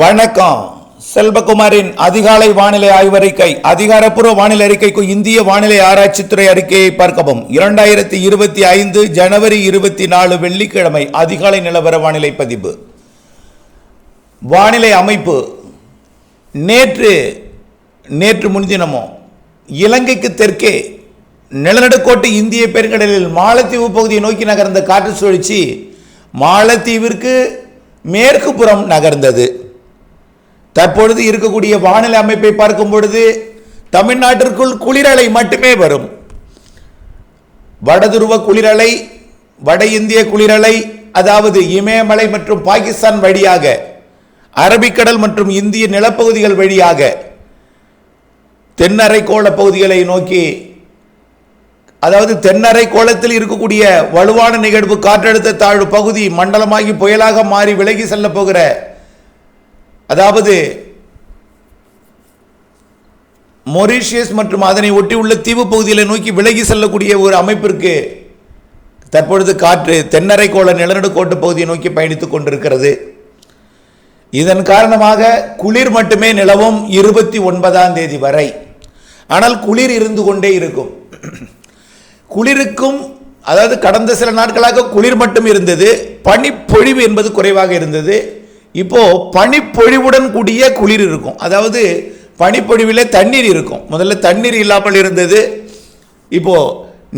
வணக்கம். செல்வகுமாரின் அதிகாலை வானிலை ஆய்வறிக்கை அதிகாரப்பூர்வ வானிலை அறிக்கைக்கு இந்திய வானிலை ஆராய்ச்சித்துறை அறிக்கையை பார்க்கவும். இரண்டாயிரத்தி இருபத்தி ஐந்து ஜனவரி இருபத்தி நாலு வெள்ளிக்கிழமை அதிகாலை நிலவர வானிலை பதிவு. வானிலை அமைப்பு. நேற்று நேற்று முன்தினமோ இலங்கைக்கு தெற்கே நிலநடுக்கோட்டு இந்திய பெருங்கடலில் மாலத்தீவு பகுதியை நோக்கி நகர்ந்த காற்று சுழற்சி மாலத்தீவிற்கு மேற்கு புறம் நகர்ந்தது. தற்பொழுது இருக்கக்கூடிய வானிலை அமைப்பை பார்க்கும் பொழுது தமிழ்நாட்டிற்குள் குளிரலை மட்டுமே வரும். வடதுருவ குளிரலை வட இந்திய குளிரலை அதாவது இமயமலை மற்றும் பாகிஸ்தான் வழியாக அரபிக்கடல் மற்றும் இந்திய நிலப்பகுதிகள் வழியாக தென்னரைக்கோள பகுதிகளை நோக்கி அதாவது தென்னரை கோலத்தில் இருக்கக்கூடிய வலுவான நிகழ்வு காற்றழுத்த தாழ்வு பகுதி மண்டலமாகி புயலாக மாறி விலகி செல்ல போகிற அதாவது மொரீஷியஸ் மற்றும் அதனை ஒட்டியுள்ள தீவு பகுதியில் நோக்கி விலகி செல்லக்கூடிய ஒரு அமைப்பிற்கு தற்பொழுது காற்று தென்னரைக்கோள நிலநடுக்கோட்டு பகுதியை நோக்கி பயணித்துக் கொண்டிருக்கிறது. இதன் காரணமாக குளிர் மட்டுமே நிலவும் இருபத்தி ஒன்பதாம் தேதி வரை. ஆனால் குளிர் இருந்து கொண்டே இருக்கும். குளிருக்கும் அதாவது கடந்த சில நாட்களாக குளிர் மட்டும் இருந்தது. பனிப்பொழிவு என்பது குறைவாக இருந்தது. இப்போ பனிப்பொழிவுடன் கூடிய குளிர் இருக்கும். அதாவது பனிப்பொழிவில் தண்ணீர் இருக்கும். முதல்ல தண்ணீர் இல்லாமல் இருந்தது. இப்போ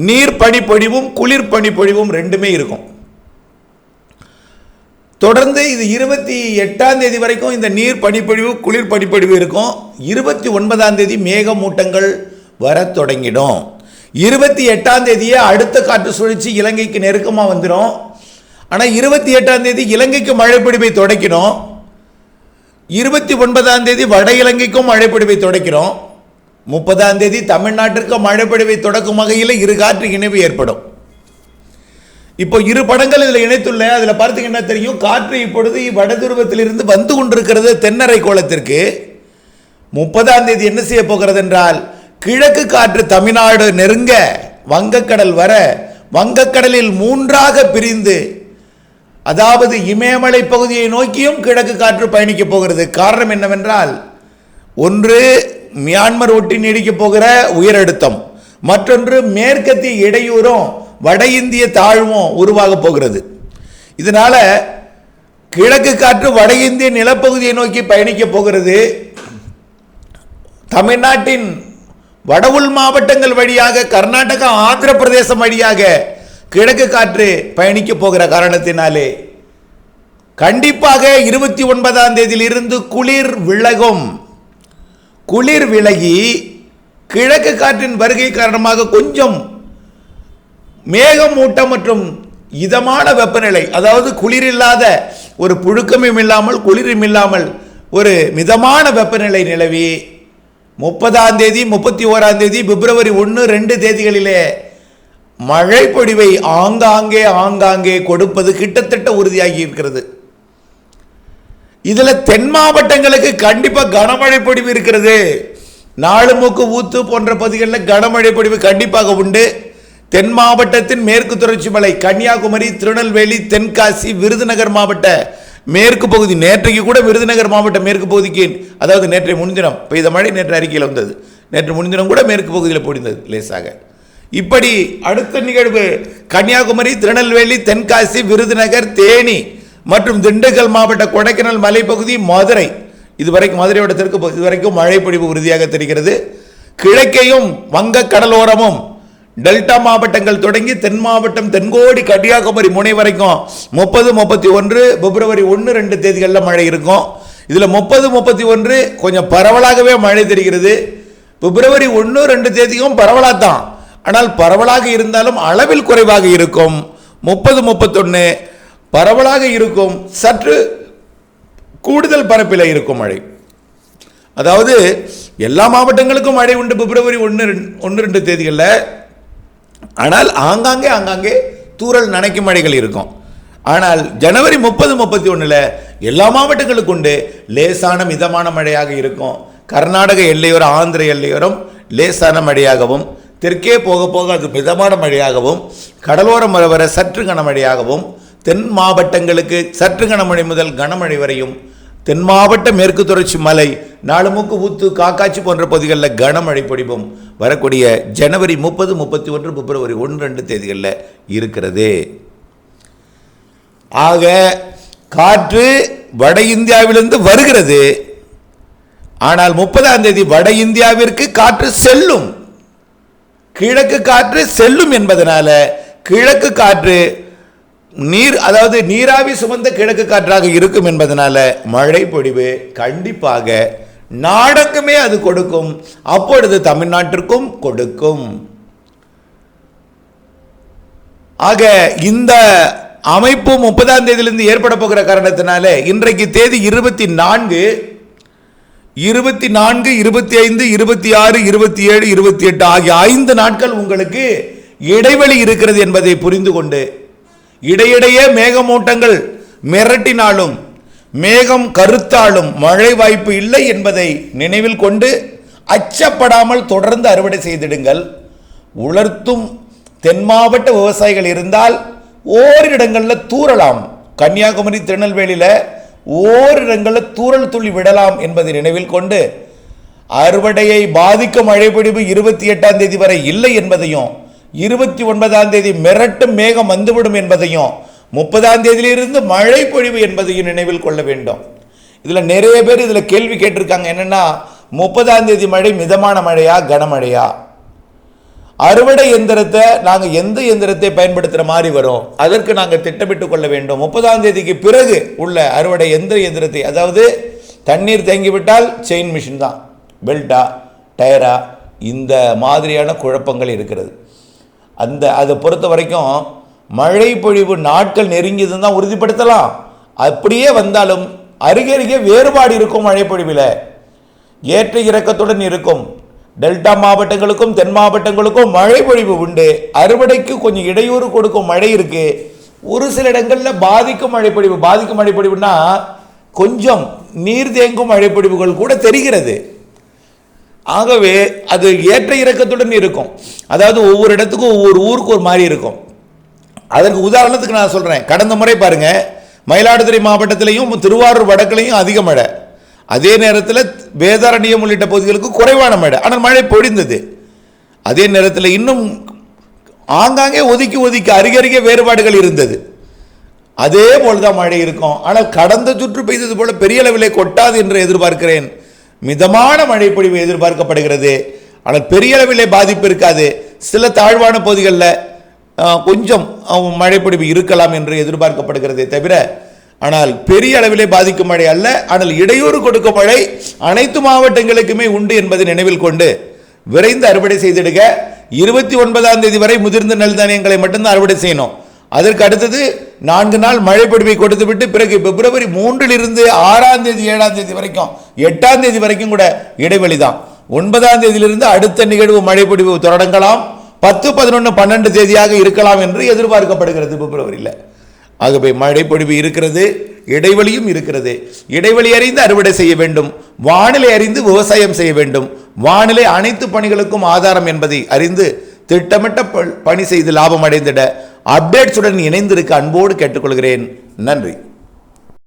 நீர் பனிப்பொழிவும் குளிர் பனிப்பொழிவும் ரெண்டுமே இருக்கும். தொடர்ந்து இது இருபத்தி எட்டாம் தேதி வரைக்கும் இந்த நீர் பனிப்பொழிவு குளிர் பனிப்பொழிவு இருக்கும். இருபத்தி ஒன்பதாம் தேதி மேகமூட்டங்கள் வர தொடங்கிடும். இருபத்தி எட்டாம் தேதியே அடுத்த காற்று சுழற்சி இலங்கைக்கு நெருக்கமாக வந்துடும் ஆனால் இருபத்தி எட்டாம் தேதி இலங்கைக்கு மழைப்பிடிப்பை தொடக்கினோம். இருபத்தி ஒன்பதாம் தேதி வட இலங்கைக்கும் மழைப்பிடிப்பை தொடக்கிறோம். முப்பதாம் தேதி தமிழ்நாட்டிற்கு மழைப்பிடிப்பை தொடக்கும் வகையில் இரு காற்று இணைவு ஏற்படும். இப்போ இரு படங்கள் இதில் இணைத்துள்ள அதில் பார்த்தீங்கன்னா தெரியும்? காற்று இப்பொழுது வடதுருவத்திலிருந்து வந்து கொண்டிருக்கிறது தென்னரை கோலத்திற்கு. முப்பதாம் தேதி என்ன செய்ய போகிறது என்றால் கிழக்கு காற்று தமிழ்நாடு நெருங்க வங்கக்கடல் வர வங்கக்கடலில் மூன்றாக பிரிந்து அதாவது இமயமலை பகுதியை நோக்கியும் கிழக்கு காற்று பயணிக்க போகிறது. காரணம் என்னவென்றால் ஒன்று மியான்மர் ஒட்டி நீடிக்கப் போகிற உயரழுத்தம் மற்றொன்று மேற்கத்திய இடையூறும் வட இந்திய தாழ்வும் உருவாக போகிறது. இதனால கிழக்கு காற்று வட இந்திய நிலப்பகுதியை நோக்கி பயணிக்க போகிறது. தமிழ்நாட்டின் வட உள் மாவட்டங்கள் வழியாக கர்நாடகா ஆந்திர பிரதேசம் வழியாக கிழக்கு காற்று பயணிக்க போகிற காரணத்தினாலே கண்டிப்பாக இருபத்தி ஒன்பதாம் தேதியிலிருந்து குளிர் விலகும். குளிர் விலகி கிழக்கு காற்றின் வருகை காரணமாக கொஞ்சம் மேகமூட்டம் மற்றும் இதமான வெப்பநிலை அதாவது குளிர் இல்லாத ஒரு புழுக்கமும் இல்லாமல் குளிரும் இல்லாமல் ஒரு மிதமான வெப்பநிலை நிலவி முப்பதாம் தேதி முப்பத்தி ஓராம் தேதி பிப்ரவரி ஒன்று ரெண்டு தேதிகளிலே மழை பொழிவை ஆங்காங்கே ஆங்காங்கே கொடுப்பது கிட்டத்தட்ட உறுதியாகி இருக்கிறது. இதுல தென் மாவட்டங்களுக்கு கண்டிப்பா கனமழை பொழிவு இருக்கிறது. நாலுமுக்கு ஊத்து போன்ற பகுதிகளில் கனமழை பொழிவு கண்டிப்பாக உண்டு. தென் மாவட்டத்தின் மேற்கு தொடர்ச்சி மலை கன்னியாகுமரி திருநெல்வேலி தென்காசி விருதுநகர் மாவட்ட மேற்கு பகுதி நேற்றைக்கு கூட விருதுநகர் மாவட்ட மேற்கு பகுதிக்கு அதாவது நேற்றைய முன்தினம் பெய்த மழை நேற்று அறிக்கையில் வந்தது. நேற்று முன்தினம் கூட மேற்கு பகுதியில் போடிந்தது லேசாக. இப்படி அடுத்த நிகழ்வு கன்னியாகுமரி திருநெல்வேலி தென்காசி விருதுநகர் தேனி மற்றும் திண்டுக்கல் மாவட்ட கொடைக்கானல் மலைப்பகுதி மதுரை. இதுவரைக்கும் மதுரையோட தெற்கு பகுதி இதுவரைக்கும் மழை பொழிவு உறுதியாக தெரிகிறது. கிழக்கையும் வங்க கடலோரமும் டெல்டா மாவட்டங்கள் தொடங்கி தென் மாவட்டம் தென்கோடி கன்னியாகுமரி முனை வரைக்கும் முப்பது முப்பத்தி ஒன்று பிப்ரவரி ஒன்று ரெண்டு தேதிகளில் மழை இருக்கும். இதில் முப்பது முப்பத்தி ஒன்று கொஞ்சம் பரவலாகவே மழை தெரிகிறது. பிப்ரவரி ஒன்று ரெண்டு தேதியும் பரவலாக தான் ஆனால் பரவலாக இருந்தாலும் அளவில் குறைவாக இருக்கும். முப்பது முப்பத்தொன்று பரவலாக இருக்கும். சற்று கூடுதல் பரப்பில் இருக்கும் மழை. அதாவது எல்லா மாவட்டங்களுக்கும் மழை உண்டு. பிப்ரவரி ஒன்று ஒன்று ரெண்டு தேதிகளில். ஆனால் ஆங்காங்கே ஆங்காங்கே தூரல் நனைக்கும் மழைகள் இருக்கும். ஆனால் ஜனவரி முப்பது முப்பத்தி ஒன்றில் எல்லா மாவட்டங்களுக்கும் உண்டு. லேசான மிதமான மழையாக இருக்கும். கர்நாடக எல்லையோரம் ஆந்திர எல்லையோரம் லேசான மழையாகவும் தெற்கே போக போக அது மிதமான மழையாகவும் கடலோரம் வர வர சற்று கனமழையாகவும் தென் மாவட்டங்களுக்கு சற்று கனமழை முதல் கனமழை வரையும் தென் மாவட்ட மேற்கு தொடர்ச்சி மலை நாலுமுக்கு ஊத்து காக்காச்சி போன்ற பகுதிகளில் கனமழை பொழிவும் வரக்கூடிய ஜனவரி முப்பது முப்பத்தி ஒன்று பிப்ரவரி ஒன்று ரெண்டு தேதிகளில் இருக்கிறது. ஆக காற்று வட இந்தியாவிலிருந்து வருகிறது. ஆனால் முப்பதாம் தேதி வட இந்தியாவிற்கு காற்று செல்லும். கிழக்கு காற்று செல்லும் என்பதனால கிழக்கு காற்று நீர் அதாவது நீராவி சுமந்த கிழக்கு காற்றாக இருக்கும் என்பதனால மழை பொழிவு கண்டிப்பாக நாடெங்குமே அது கொடுக்கும். அப்பொழுது தமிழ்நாட்டிற்கும் கொடுக்கும். ஆக இந்த அமைப்பு முப்பதாம் தேதியிலிருந்து ஏற்பட போகிற காரணத்தினால இன்றைக்கு தேதி இருபத்தி நான்கு. இருபத்தி நான்கு இருபத்தி ஐந்து இருபத்தி ஆறு இருபத்தி ஏழு இருபத்தி எட்டு ஆகிய ஐந்து நாட்கள் உங்களுக்கு இடைவெளி இருக்கிறது என்பதை புரிந்து கொண்டு இடையிடையே மேகமூட்டங்கள் மிரட்டினாலும் மேகம் கருத்தாலும் மழை வாய்ப்பு இல்லை என்பதை நினைவில் கொண்டு அச்சப்படாமல் தொடர்ந்து அறுவடை செய்திடுங்கள். உலர்த்தும் தென் மாவட்ட விவசாயிகள் இருந்தால் ஓரிடங்களில் தூறலாம். கன்னியாகுமரி திருநெல்வேலியில் ஓரிடங்களில் தூறல் துளி விடலாம் என்பதை நினைவில் கொண்டு அறுவடையை பாதிக்கும் மழைப்பொழிவு இருபத்தி எட்டாம் தேதி வரை இல்லை என்பதையும் இருபத்தி ஒன்பதாம் தேதி மிரட்டும் மேகம் வந்துவிடும் என்பதையும் முப்பதாம் தேதியிலிருந்து மழை பொழிவு என்பதையும் நினைவில் கொள்ள வேண்டும். இதில் நிறைய பேர் இதில் கேள்வி கேட்டிருக்காங்க. என்னென்னா முப்பதாம் தேதி மழை மிதமான மழையா கனமழையா? அறுவடை எந்திரத்தை நாங்கள் எந்த எந்திரத்தை பயன்படுத்துகிற மாதிரி வரும்? அதற்கு நாங்கள் திட்டமிட்டு கொள்ள வேண்டும். முப்பதாம் தேதிக்கு பிறகு உள்ள அறுவடை எந்த எந்திரத்தை அதாவது தண்ணீர் தேங்கிவிட்டால் செயின் மிஷின் தான். பெல்ட்டா டயரா இந்த மாதிரியான குழப்பங்கள் இருக்கிறது. அந்த அதை பொறுத்த வரைக்கும் மழை பொழிவு நாட்கள் நெருங்கியதுன்னு தான் உறுதிப்படுத்தலாம். அப்படியே வந்தாலும் அருகே அருகே வேறுபாடு இருக்கும் மழை பொழிவில். ஏற்ற இறக்கத்துடன் இருக்கும். டெல்டா மாவட்டங்களுக்கும் தென் மாவட்டங்களுக்கும் மழை பொழிவு உண்டு. அறுவடைக்கு கொஞ்சம் இடையூறு கொடுக்கும் மழை இருக்கு. ஒரு சில இடங்களில் பாதிக்கும் மழைப்பொழிவு. பாதிக்கும் மழைப்பொழிவுனா கொஞ்சம் நீர் தேங்கும் மழைப்பொழிவுகள் கூட தெரிகிறது. ஆகவே அது ஏற்ற இறக்கத்துடன் இருக்கும். அதாவது ஒவ்வொரு இடத்துக்கும் ஒவ்வொரு ஊருக்கு ஒரு மாதிரி இருக்கும். அதற்கு உதாரணத்துக்கு நான் சொல்கிறேன் கடந்த முறை பாருங்கள் மயிலாடுதுறை மாவட்டத்திலையும் திருவாரூர் வடக்குலையும் அதிக மழை. அதே நேரத்தில் வேதாரண்யம் உள்ளிட்ட பகுதிகளுக்கு குறைவான மழை. ஆனால் மழை பொழிந்தது. அதே நேரத்தில் இன்னும் ஆங்காங்கே ஒதுக்கி ஒதுக்கி அருகருகே வேறுபாடுகள் இருந்தது. அதே போல தான் மழை இருக்கும். ஆனால் கடந்த சுற்று பெய்தது போல பெரிய அளவிலே கொட்டாது என்று எதிர்பார்க்கிறேன். மிதமான மழை பொழிவு எதிர்பார்க்கப்படுகிறது. ஆனால் பெரிய அளவிலே பாதிப்பு இருக்காது. சில தாழ்வான பகுதிகளில் கொஞ்சம் ஆஹ், மழைப்பொழிவு இருக்கலாம் என்று எதிர்பார்க்கப்படுகிறதே தவிர ஆனால் பெரிய அளவிலே பாதிக்கும் மழை அல்ல ஆனால் இடையூறு கொடுக்கும் மழை அனைத்து மாவட்டங்களுக்குமே உண்டு என்பதை நினைவில் கொண்டு விரைந்து அறுவடை செய்திடுக. இருபத்தி ஒன்பதாம் தேதி வரை முதிர்ந்த நெல் தானியங்களை மட்டும்தான் அறுவடை செய்யணும். அதற்கு அடுத்தது நான்கு நாள் மழை கொடுத்து கொடுத்துவிட்டு பிறகு பிப்ரவரி மூன்றிலிருந்து ஆறாம் தேதி ஏழாம் தேதி வரைக்கும் எட்டாம் தேதி வரைக்கும் கூட இடைவெளி தான் ஒன்பதாம் தேதியிலிருந்து அடுத்த நிகழ்வு மழை பொழிவு தொடங்கலாம். பத்து பதினொன்று பன்னெண்டு தேதியாக இருக்கலாம் என்று எதிர்பார்க்கப்படுகிறது பிப்ரவரியில். ஆகவே மழை பொழிவு இருக்கிறது இடைவெளியும் இருக்கிறது. இடைவெளி அறிந்து அறுவடை செய்ய வேண்டும். வானிலை அறிந்து விவசாயம் செய்ய வேண்டும். வானிலை அனைத்து பணிகளுக்கும் ஆதாரம் என்பதை அறிந்து திட்டமிட்ட பணி செய்து லாபம் அடைந்திட அப்டேட்ஸுடன் இணைந்திருக்க அன்போடு கேட்டுக்கொள்கிறேன். நன்றி.